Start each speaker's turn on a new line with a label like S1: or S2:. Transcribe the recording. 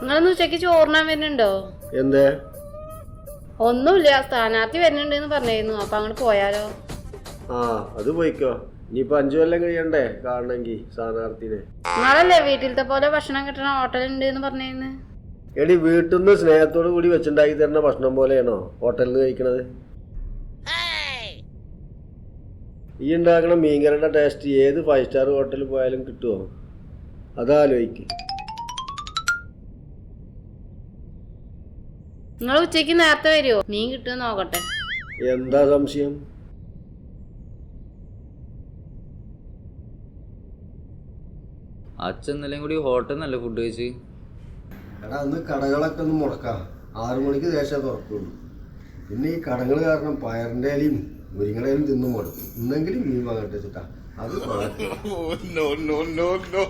S1: നിങ്ങളൊന്ന് ഉച്ചയ്ക്ക് ചോറിനാൻ വരുന്നുണ്ടോ?
S2: എന്തേ?
S1: ഒന്നുമില്ല സ്ഥാനാർത്ഥി വരുന്നുണ്ട് എന്ന് പറഞ്ഞിരുന്നു അപ്പൊ അങ്ങോട്ട് പോയാലോ?
S2: ആ അത് പോയിക്കോ. ഇനിയിപ്പോ അഞ്ചു കൊല്ലം കഴിയണ്ടേ കാണണമെങ്കിൽ സ്ഥാനാർത്ഥിനെ.
S1: നിങ്ങളല്ലേ വീട്ടിലത്തെ പോലെ ഭക്ഷണം കിട്ടണ ഹോട്ടൽ ഉണ്ട് എന്ന് പറഞ്ഞിരുന്നു?
S2: എടി വീട്ടിൽ നിന്ന് സ്നേഹത്തോടു കൂടി വെച്ചുണ്ടാക്കി തരുന്ന ഭക്ഷണം പോലെയാണോ ഹോട്ടലിൽ നിന്ന് കഴിക്കണത്? ഈ ഉണ്ടാക്കുന്ന മീൻകറിയുടെ ടേസ്റ്റ് ഏത് ഫൈവ് സ്റ്റാർ ഹോട്ടലിൽ പോയാലും കിട്ടുമോ അതാലോചിക്ക്
S1: നിങ്ങൾ ഉച്ചയ്ക്ക് നേരത്തെ വരുമോ മീൻ കിട്ടുമെന്ന് നോക്കട്ടെ.
S2: എന്താ സംശയം?
S3: അച്ഛൻ ഇന്നലെയും കൂടി ഹോട്ടലിൽ നല്ല ഫുഡ് കഴിച്ച്?
S2: എടാ അന്ന് കടകളൊക്കെ ഒന്ന് മുടക്കാം. ആറു മണിക്ക് ശേഷം തുറക്കുള്ളൂ. പിന്നെ ഈ കടകൾ കാരണം പയറിന്റെ ഇലയും മുരിങ്ങടയിലും തിന്നും മുടക്കും ഇന്നെങ്കിലും മീൻ വാങ്ങട്ടെ വെച്ചിട്ടാ അത്
S4: നോ നോ നോ നോ.